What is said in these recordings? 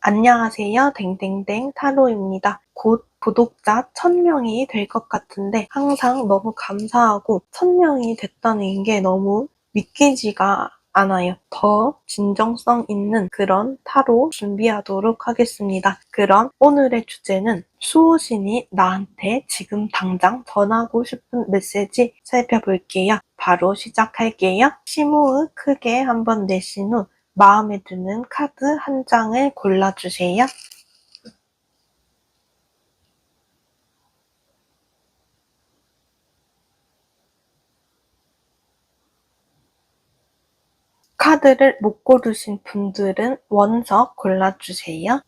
안녕하세요. 댕댕댕 타로입니다. 곧 구독자 1000명이 될 것 같은데 항상 너무 감사하고 1000명이 됐다는 게 너무 믿기지가 않아요. 더 진정성 있는 그런 타로 준비하도록 하겠습니다. 그럼 오늘의 주제는 수호신이 나한테 지금 당장 전하고 싶은 메시지 살펴볼게요. 바로 시작할게요. 심호흡 크게 한번 내신 후 마음에 드는 카드 한 장을 골라주세요. 카드를 못 고르신 분들은 원석 골라주세요.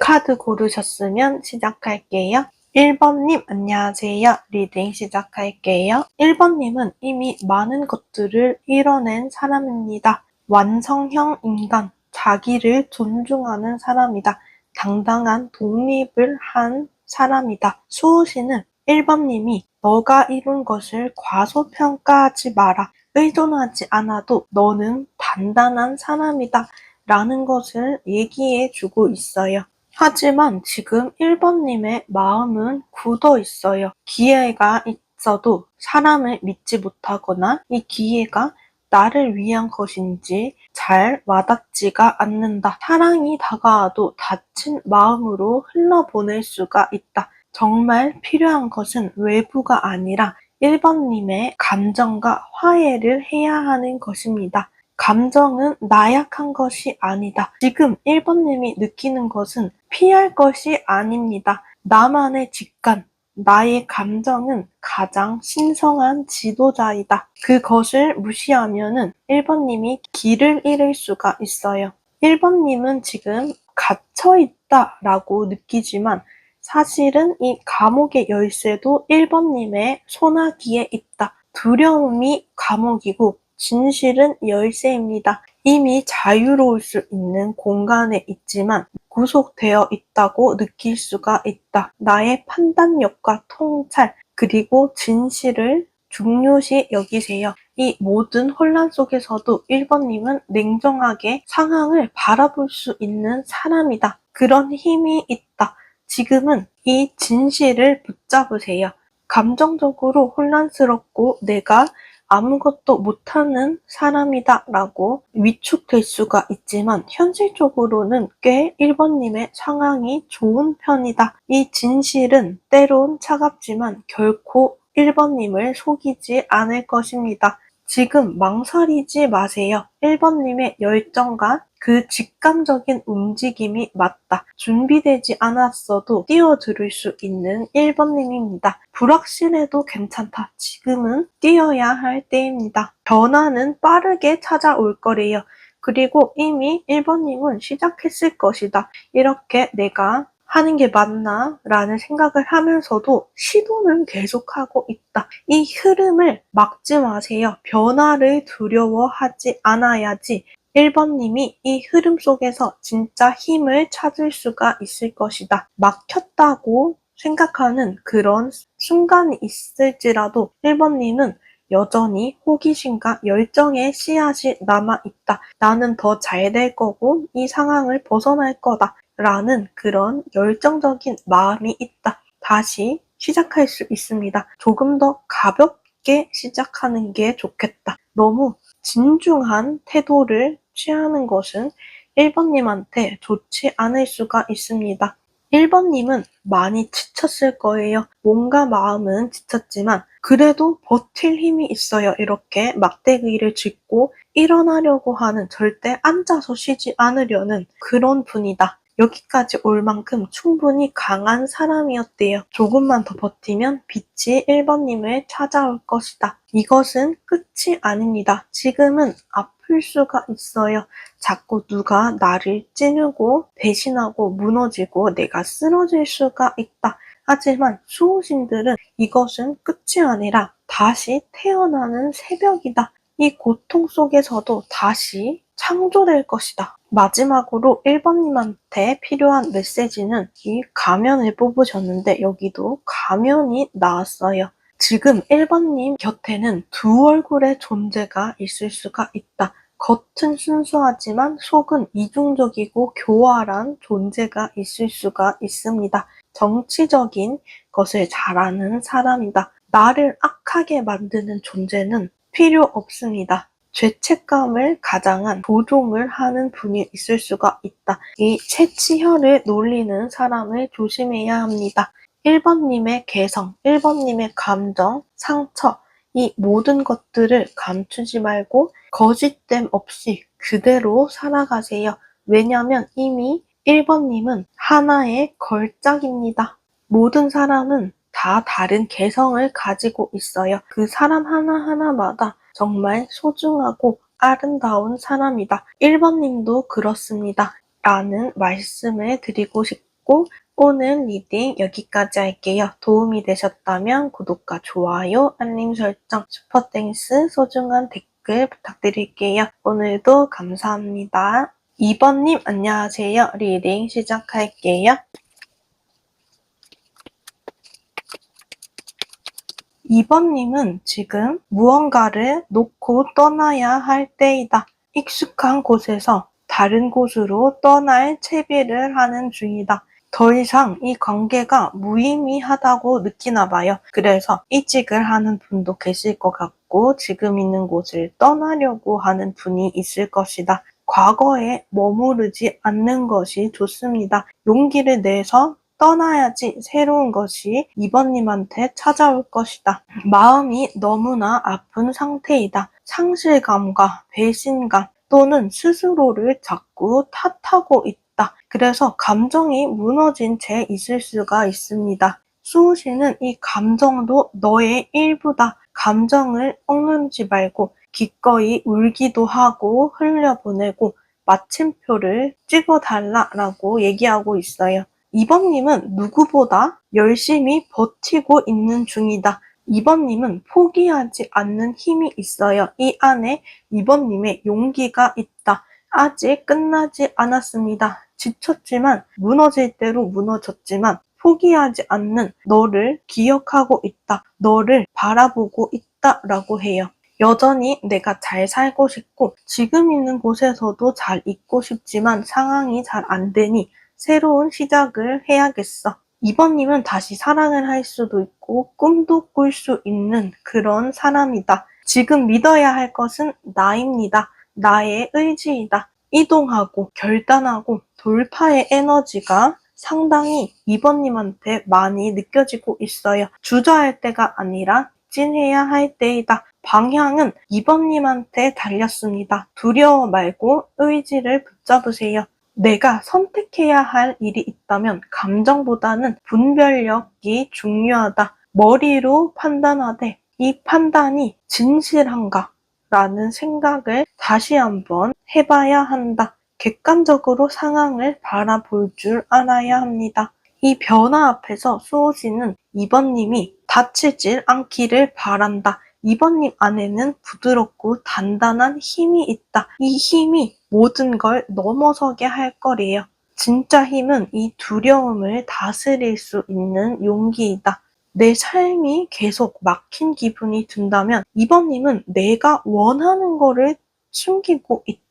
카드 고르셨으면 시작할게요. 1번님, 안녕하세요. 리딩 시작할게요. 1번님은 이미 많은 것들을 이뤄낸 사람입니다. 완성형 인간, 자기를 존중하는 사람이다. 당당한 독립을 한 사람이다. 수호씨는 1번님이 너가 이룬 것을 과소평가하지 마라. 의존하지 않아도 너는 단단한 사람이다. 라는 것을 얘기해 주고 있어요. 하지만 지금 1번님의 마음은 굳어 있어요. 기회가 있어도 사람을 믿지 못하거나 이 기회가 나를 위한 것인지 잘 와닿지가 않는다. 사랑이 다가와도 다친 마음으로 흘러보낼 수가 있다. 정말 필요한 것은 외부가 아니라 1번님의 감정과 화해를 해야 하는 것입니다. 감정은 나약한 것이 아니다. 지금 1번님이 느끼는 것은 피할 것이 아닙니다. 나만의 직관, 나의 감정은 가장 신성한 지도자이다. 그것을 무시하면은 1번님이 길을 잃을 수가 있어요. 1번님은 지금 갇혀있다 라고 느끼지만 사실은 이 감옥의 열쇠도 1번님의 소나기에 있다. 두려움이 감옥이고 진실은 열쇠입니다. 이미 자유로울 수 있는 공간에 있지만 구속되어 있다고 느낄 수가 있다. 나의 판단력과 통찰, 그리고 진실을 중요시 여기세요. 이 모든 혼란 속에서도 1번님은 냉정하게 상황을 바라볼 수 있는 사람이다. 그런 힘이 있다. 지금은 이 진실을 붙잡으세요. 감정적으로 혼란스럽고 내가 아무것도 못하는 사람이다 라고 위축될 수가 있지만 현실적으로는 꽤 1번님의 상황이 좋은 편이다. 이 진실은 때론 차갑지만 결코 1번님을 속이지 않을 것입니다. 지금 망설이지 마세요. 1번님의 열정과 그 직감적인 움직임이 맞다. 준비되지 않았어도 뛰어들을 수 있는 1번님입니다. 불확실해도 괜찮다. 지금은 뛰어야 할 때입니다. 변화는 빠르게 찾아올 거래요. 그리고 이미 1번님은 시작했을 것이다. 이렇게 내가 하는 게 맞나? 라는 생각을 하면서도 시도는 계속하고 있다. 이 흐름을 막지 마세요. 변화를 두려워하지 않아야지 1번님이 이 흐름 속에서 진짜 힘을 찾을 수가 있을 것이다. 막혔다고 생각하는 그런 순간이 있을지라도 1번님은 여전히 호기심과 열정의 씨앗이 남아있다. 나는 더 잘 될 거고 이 상황을 벗어날 거다. 라는 그런 열정적인 마음이 있다. 다시 시작할 수 있습니다. 조금 더 가볍게 시작하는 게 좋겠다. 너무 진중한 태도를 취하는 것은 1번님한테 좋지 않을 수가 있습니다. 1번님은 많이 지쳤을 거예요. 뭔가 마음은 지쳤지만 그래도 버틸 힘이 있어요. 이렇게 막대기를 짚고 일어나려고 하는 절대 앉아서 쉬지 않으려는 그런 분이다. 여기까지 올 만큼 충분히 강한 사람이었대요. 조금만 더 버티면 빛이 1번님을 찾아올 것이다. 이것은 끝이 아닙니다. 지금은 아플 수가 있어요. 자꾸 누가 나를 찌르고 배신하고 무너지고 내가 쓰러질 수가 있다. 하지만 수호신들은 이것은 끝이 아니라 다시 태어나는 새벽이다. 이 고통 속에서도 다시 창조될 것이다. 마지막으로 1번님한테 필요한 메시지는 이 가면을 뽑으셨는데 여기도 가면이 나왔어요. 지금 1번님 곁에는 두 얼굴의 존재가 있을 수가 있다. 겉은 순수하지만 속은 이중적이고 교활한 존재가 있을 수가 있습니다. 정치적인 것을 잘하는 사람이다. 나를 악하게 만드는 존재는 필요 없습니다. 죄책감을 가장한 조종을 하는 분이 있을 수가 있다. 이 채치혈을 놀리는 사람을 조심해야 합니다. 1번님의 개성, 1번님의 감정, 상처, 이 모든 것들을 감추지 말고 거짓됨 없이 그대로 살아가세요. 왜냐면 이미 1번님은 하나의 걸작입니다. 모든 사람은 다 다른 개성을 가지고 있어요. 그 사람 하나하나마다 정말 소중하고 아름다운 사람이다. 1번님도 그렇습니다. 라는 말씀을 드리고 싶고 오늘 리딩 여기까지 할게요. 도움이 되셨다면 구독과 좋아요, 알림 설정, 슈퍼땡스, 소중한 댓글 부탁드릴게요. 오늘도 감사합니다. 2번님 안녕하세요. 리딩 시작할게요. 2번님은 지금 무언가를 놓고 떠나야 할 때이다. 익숙한 곳에서 다른 곳으로 떠날 채비를 하는 중이다. 더 이상 이 관계가 무의미하다고 느끼나 봐요. 그래서 이직을 하는 분도 계실 것 같고 지금 있는 곳을 떠나려고 하는 분이 있을 것이다. 과거에 머무르지 않는 것이 좋습니다. 용기를 내서 떠나야지 새로운 것이 이번님한테 찾아올 것이다. 마음이 너무나 아픈 상태이다. 상실감과 배신감 또는 스스로를 자꾸 탓하고 있다. 그래서 감정이 무너진 채 있을 수가 있습니다. 수호 씨는 이 감정도 너의 일부다. 감정을 억누르지 말고 기꺼이 울기도 하고 흘려보내고 마침표를 찍어달라라고 얘기하고 있어요. 이번님은 누구보다 열심히 버티고 있는 중이다. 이번님은 포기하지 않는 힘이 있어요. 이 안에 이번님의 용기가 있다. 아직 끝나지 않았습니다. 지쳤지만 무너질 대로 무너졌지만 포기하지 않는 너를 기억하고 있다. 너를 바라보고 있다 라고 해요. 여전히 내가 잘 살고 싶고 지금 있는 곳에서도 잘 있고 싶지만 상황이 잘 안 되니 새로운 시작을 해야겠어. 이번님은 다시 사랑을 할 수도 있고 꿈도 꿀 수 있는 그런 사람이다. 지금 믿어야 할 것은 나입니다. 나의 의지이다. 이동하고 결단하고 돌파의 에너지가 상당히 이번님한테 많이 느껴지고 있어요. 주저할 때가 아니라 진해야 할 때이다. 방향은 이번님한테 달렸습니다. 두려워 말고 의지를 붙잡으세요. 내가 선택해야 할 일이 있다면 감정보다는 분별력이 중요하다. 머리로 판단하되 이 판단이 진실한가? 라는 생각을 다시 한번 해봐야 한다. 객관적으로 상황을 바라볼 줄 알아야 합니다. 이 변화 앞에서 수호지는 이번님이 다치질 않기를 바란다. 이번님 안에는 부드럽고 단단한 힘이 있다. 이 힘이 모든 걸 넘어서게 할 거래요. 진짜 힘은 이 두려움을 다스릴 수 있는 용기이다. 내 삶이 계속 막힌 기분이 든다면 이번님은 내가 원하는 거를 숨기고 있다.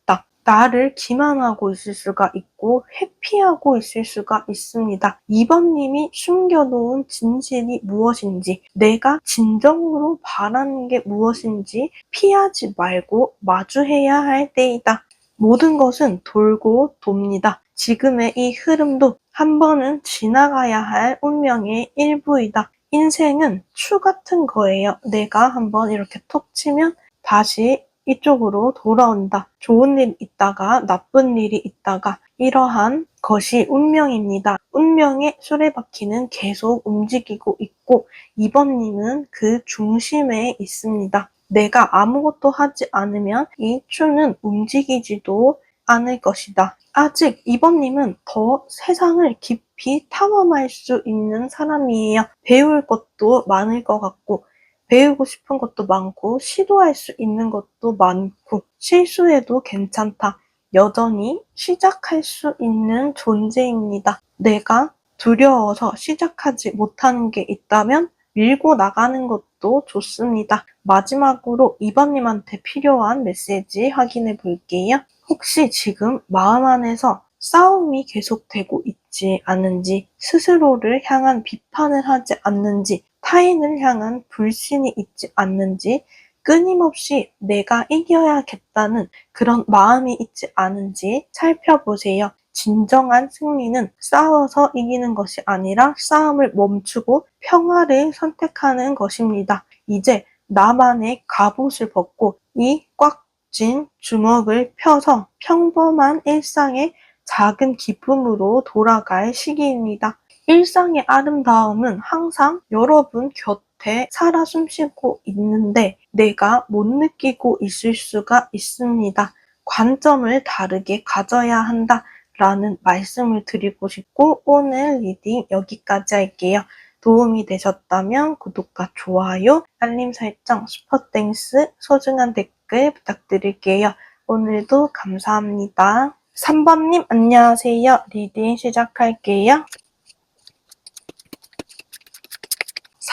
나를 기만하고 있을 수가 있고 회피하고 있을 수가 있습니다. 2번님이 숨겨놓은 진실이 무엇인지 내가 진정으로 바라는 게 무엇인지 피하지 말고 마주해야 할 때이다. 모든 것은 돌고 돕니다. 지금의 이 흐름도 한 번은 지나가야 할 운명의 일부이다. 인생은 추 같은 거예요. 내가 한번 이렇게 톡 치면 다시 이쪽으로 돌아온다. 좋은 일 있다가 나쁜 일이 있다가 이러한 것이 운명입니다. 운명의 수레바퀴는 계속 움직이고 있고 이번님은 그 중심에 있습니다. 내가 아무것도 하지 않으면 이 추는 움직이지도 않을 것이다. 아직 이번님은 더 세상을 깊이 탐험할 수 있는 사람이에요. 배울 것도 많을 것 같고 배우고 싶은 것도 많고, 시도할 수 있는 것도 많고, 실수해도 괜찮다. 여전히 시작할 수 있는 존재입니다. 내가 두려워서 시작하지 못하는 게 있다면 밀고 나가는 것도 좋습니다. 마지막으로 이번님한테 필요한 메시지 확인해 볼게요. 혹시 지금 마음 안에서 싸움이 계속되고 있지 않은지, 스스로를 향한 비판을 하지 않는지, 타인을 향한 불신이 있지 않는지, 끊임없이 내가 이겨야겠다는 그런 마음이 있지 않은지 살펴보세요. 진정한 승리는 싸워서 이기는 것이 아니라 싸움을 멈추고 평화를 선택하는 것입니다. 이제 나만의 갑옷을 벗고 이 꽉 쥔 주먹을 펴서 평범한 일상의 작은 기쁨으로 돌아갈 시기입니다. 일상의 아름다움은 항상 여러분 곁에 살아 숨쉬고 있는데 내가 못 느끼고 있을 수가 있습니다. 관점을 다르게 가져야 한다. 라는 말씀을 드리고 싶고 오늘 리딩 여기까지 할게요. 도움이 되셨다면 구독과 좋아요, 알림 설정, 슈퍼땡스, 소중한 댓글 부탁드릴게요. 오늘도 감사합니다. 3번님 안녕하세요. 리딩 시작할게요.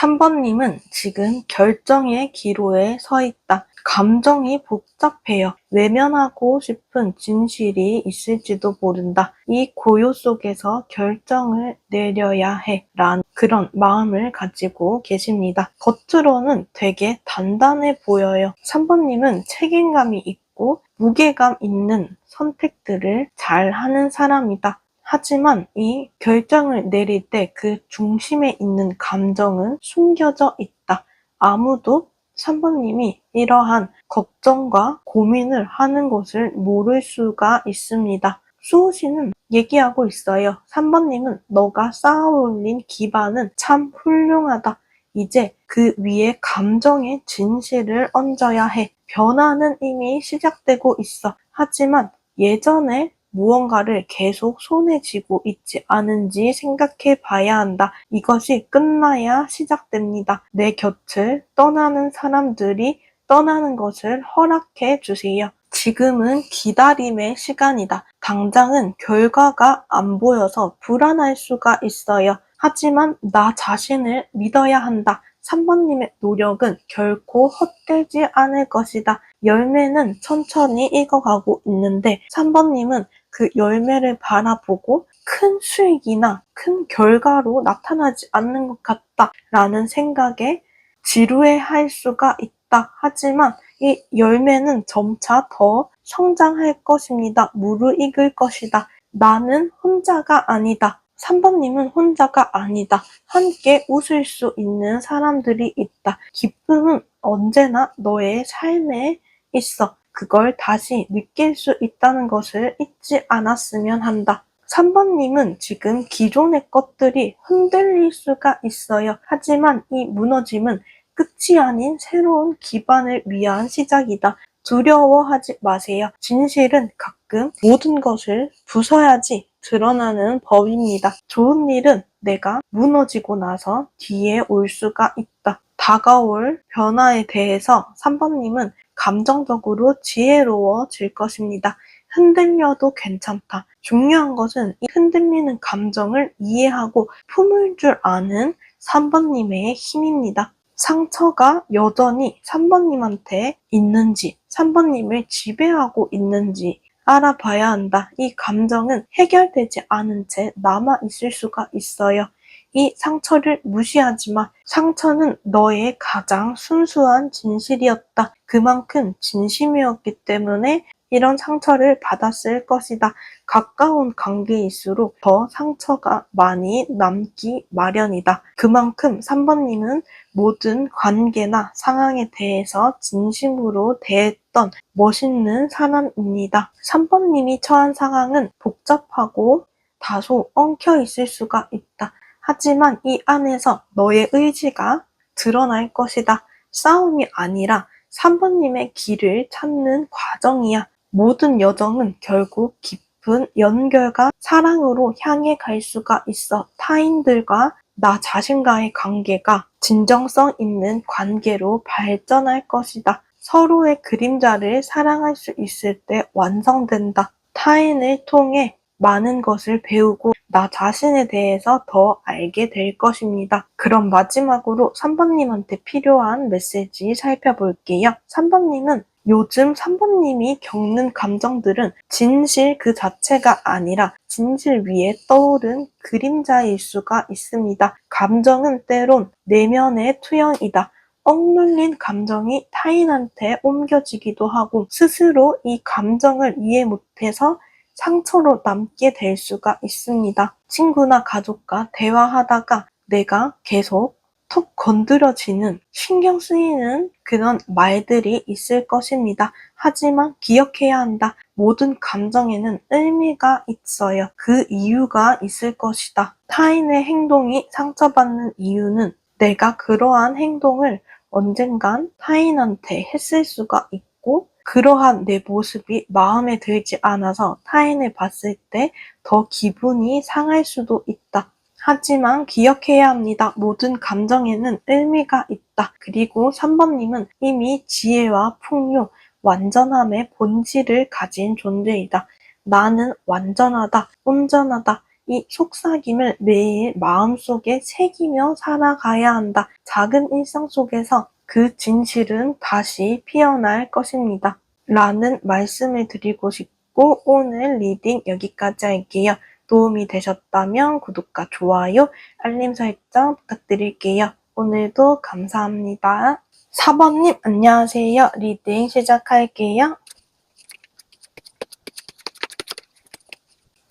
3번님은 지금 결정의 기로에 서 있다. 감정이 복잡해요. 외면하고 싶은 진실이 있을지도 모른다. 이 고요 속에서 결정을 내려야 해. 란 그런 마음을 가지고 계십니다. 겉으로는 되게 단단해 보여요. 3번님은 책임감이 있고 무게감 있는 선택들을 잘 하는 사람이다. 하지만 이 결정을 내릴 때 그 중심에 있는 감정은 숨겨져 있다. 아무도 3번님이 이러한 걱정과 고민을 하는 것을 모를 수가 있습니다. 수호 씨는 얘기하고 있어요. 3번님은 너가 쌓아올린 기반은 참 훌륭하다. 이제 그 위에 감정의 진실을 얹어야 해. 변화는 이미 시작되고 있어. 하지만 예전에 무언가를 계속 손에 쥐고 있지 않은지 생각해 봐야 한다. 이것이 끝나야 시작됩니다. 내 곁을 떠나는 사람들이 떠나는 것을 허락해 주세요. 지금은 기다림의 시간이다. 당장은 결과가 안 보여서 불안할 수가 있어요. 하지만 나 자신을 믿어야 한다. 3번님의 노력은 결코 헛되지 않을 것이다. 열매는 천천히 익어가고 있는데 3번님은 그 열매를 바라보고 큰 수익이나 큰 결과로 나타나지 않는 것 같다라는 생각에 지루해 할 수가 있다. 하지만 이 열매는 점차 더 성장할 것입니다. 무르익을 것이다. 나는 혼자가 아니다. 3번님은 혼자가 아니다. 함께 웃을 수 있는 사람들이 있다. 기쁨은 언제나 너의 삶에 있어. 그걸 다시 느낄 수 있다는 것을 잊지 않았으면 한다. 3번님은 지금 기존의 것들이 흔들릴 수가 있어요. 하지만 이 무너짐은 끝이 아닌 새로운 기반을 위한 시작이다. 두려워하지 마세요. 진실은 가끔 모든 것을 부숴야지 드러나는 법입니다. 좋은 일은 내가 무너지고 나서 뒤에 올 수가 있다. 다가올 변화에 대해서 3번님은 감정적으로 지혜로워질 것입니다. 흔들려도 괜찮다. 중요한 것은 이 흔들리는 감정을 이해하고 품을 줄 아는 3번님의 힘입니다. 상처가 여전히 3번님한테 있는지, 3번님을 지배하고 있는지 알아봐야 한다. 이 감정은 해결되지 않은 채 남아 있을 수가 있어요. 이 상처를 무시하지 마. 상처는 너의 가장 순수한 진실이었다. 그만큼 진심이었기 때문에 이런 상처를 받았을 것이다. 가까운 관계일수록 더 상처가 많이 남기 마련이다. 그만큼 3번님은 모든 관계나 상황에 대해서 진심으로 대했던 멋있는 사람입니다. 3번님이 처한 상황은 복잡하고 다소 엉켜 있을 수가 있다. 하지만 이 안에서 너의 의지가 드러날 것이다. 싸움이 아니라 3번님의 길을 찾는 과정이야. 모든 여정은 결국 깊은 연결과 사랑으로 향해 갈 수가 있어. 타인들과 나 자신과의 관계가 진정성 있는 관계로 발전할 것이다. 서로의 그림자를 사랑할 수 있을 때 완성된다. 타인을 통해 많은 것을 배우고 나 자신에 대해서 더 알게 될 것입니다. 그럼 마지막으로 3번님한테 필요한 메시지 살펴볼게요. 3번님은 요즘 3번님이 겪는 감정들은 진실 그 자체가 아니라 진실 위에 떠오른 그림자일 수가 있습니다. 감정은 때론 내면의 투영이다. 억눌린 감정이 타인한테 옮겨지기도 하고 스스로 이 감정을 이해 못해서 상처로 남게 될 수가 있습니다. 친구나 가족과 대화하다가 내가 계속 톡 건드려지는 신경 쓰이는 그런 말들이 있을 것입니다. 하지만 기억해야 한다. 모든 감정에는 의미가 있어요. 그 이유가 있을 것이다. 타인의 행동이 상처받는 이유는 내가 그러한 행동을 언젠간 타인한테 했을 수가 있고 그러한 내 모습이 마음에 들지 않아서 타인을 봤을 때 더 기분이 상할 수도 있다. 하지만 기억해야 합니다. 모든 감정에는 의미가 있다. 그리고 3번님은 이미 지혜와 풍요, 완전함의 본질을 가진 존재이다. 나는 완전하다, 온전하다. 이 속삭임을 매일 마음속에 새기며 살아가야 한다. 작은 일상 속에서 그 진실은 다시 피어날 것입니다. 라는 말씀을 드리고 싶고 오늘 리딩 여기까지 할게요. 도움이 되셨다면 구독과 좋아요, 알림 설정 부탁드릴게요. 오늘도 감사합니다. 4번님 안녕하세요. 리딩 시작할게요.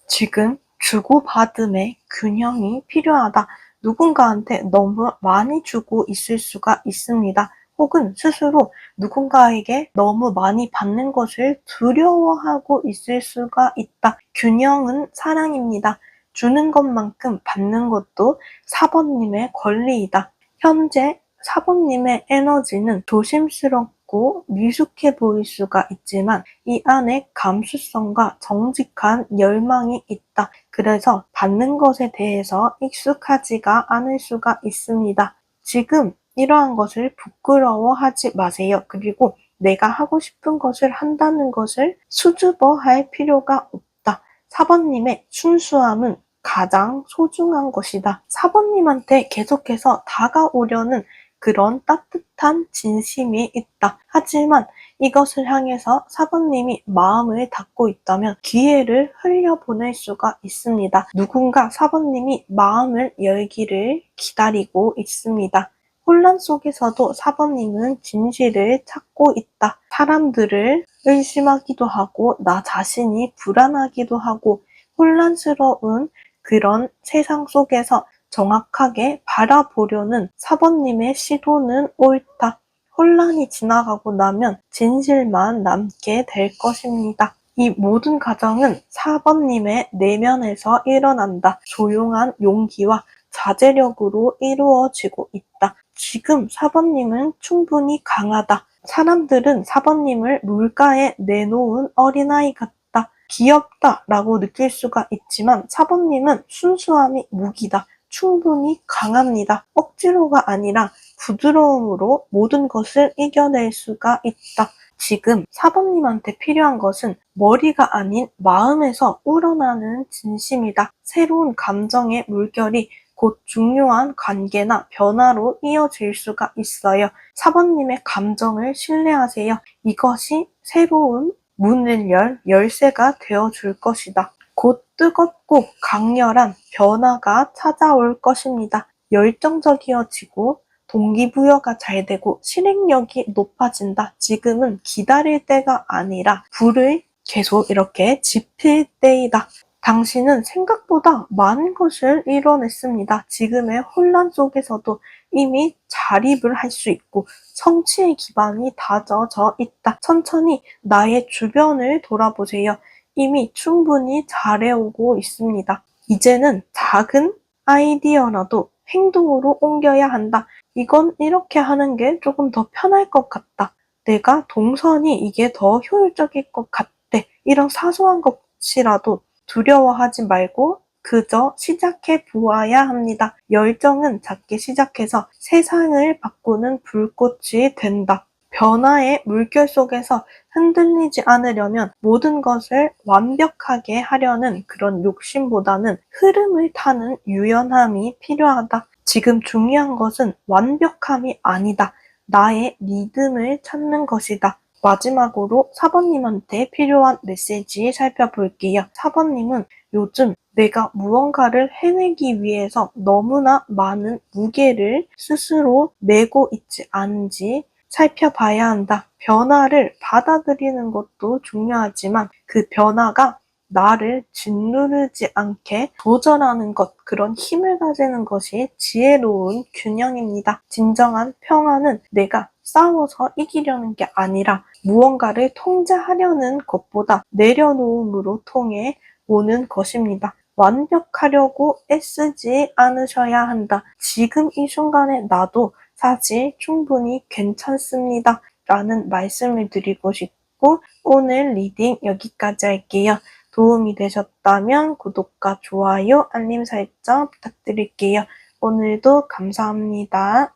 지금 주고받음의 균형이 필요하다. 누군가한테 너무 많이 주고 있을 수가 있습니다. 혹은 스스로 누군가에게 너무 많이 받는 것을 두려워하고 있을 수가 있다. 균형은 사랑입니다. 주는 것만큼 받는 것도 사번님의 권리이다. 현재 사번님의 에너지는 조심스럽고 미숙해 보일 수가 있지만 이 안에 감수성과 정직한 열망이 있다. 그래서 받는 것에 대해서 익숙하지가 않을 수가 있습니다. 지금 이러한 것을 부끄러워하지 마세요. 그리고 내가 하고 싶은 것을 한다는 것을 수줍어 할 필요가 없다. 사번님의 순수함은 가장 소중한 것이다. 사번님한테 계속해서 다가오려는 그런 따뜻한 진심이 있다. 하지만 이것을 향해서 사번님이 마음을 닫고 있다면 기회를 흘려보낼 수가 있습니다. 누군가 사번님이 마음을 열기를 기다리고 있습니다. 혼란 속에서도 사번님은 진실을 찾고 있다. 사람들을 의심하기도 하고 나 자신이 불안하기도 하고 혼란스러운 그런 세상 속에서 정확하게 바라보려는 사번님의 시도는 옳다. 혼란이 지나가고 나면 진실만 남게 될 것입니다. 이 모든 과정은 4번님의 내면에서 일어난다. 조용한 용기와 자제력으로 이루어지고 있다. 지금 사번님은 충분히 강하다. 사람들은 사번님을 물가에 내놓은 어린아이 같다. 귀엽다 라고 느낄 수가 있지만 사번님은 순수함이 무기다. 충분히 강합니다. 억지로가 아니라 부드러움으로 모든 것을 이겨낼 수가 있다. 지금 사번님한테 필요한 것은 머리가 아닌 마음에서 우러나는 진심이다. 새로운 감정의 물결이 곧 중요한 관계나 변화로 이어질 수가 있어요. 사번님의 감정을 신뢰하세요. 이것이 새로운 문을 열 열쇠가 되어줄 것이다. 곧 뜨겁고 강렬한 변화가 찾아올 것입니다. 열정적이어지고 동기부여가 잘 되고 실행력이 높아진다. 지금은 기다릴 때가 아니라 불을 계속 이렇게 지필 때이다. 당신은 생각보다 많은 것을 이뤄냈습니다. 지금의 혼란 속에서도 이미 자립을 할 수 있고 성취의 기반이 다져져 있다. 천천히 나의 주변을 돌아보세요. 이미 충분히 잘해오고 있습니다. 이제는 작은 아이디어라도 행동으로 옮겨야 한다. 이건 이렇게 하는 게 조금 더 편할 것 같다. 내가 동선이 이게 더 효율적일 것 같대. 이런 사소한 것이라도 두려워하지 말고 그저 시작해 보아야 합니다. 열정은 작게 시작해서 세상을 바꾸는 불꽃이 된다. 변화의 물결 속에서 흔들리지 않으려면 모든 것을 완벽하게 하려는 그런 욕심보다는 흐름을 타는 유연함이 필요하다. 지금 중요한 것은 완벽함이 아니다. 나의 리듬을 찾는 것이다. 마지막으로 사번님한테 필요한 메시지 살펴볼게요. 사번님은 요즘 내가 무언가를 해내기 위해서 너무나 많은 무게를 스스로 메고 있지 않은지 살펴봐야 한다. 변화를 받아들이는 것도 중요하지만 그 변화가 나를 짓누르지 않게 도전하는 것, 그런 힘을 가지는 것이 지혜로운 균형입니다. 진정한 평화는 내가 싸워서 이기려는 게 아니라 무언가를 통제하려는 것보다 내려놓음으로 통해 오는 것입니다. 완벽하려고 애쓰지 않으셔야 한다. 지금 이 순간에 나도 사실 충분히 괜찮습니다. 라는 말씀을 드리고 싶고 오늘 리딩 여기까지 할게요. 도움이 되셨다면 구독과 좋아요, 알림 설정 부탁드릴게요. 오늘도 감사합니다.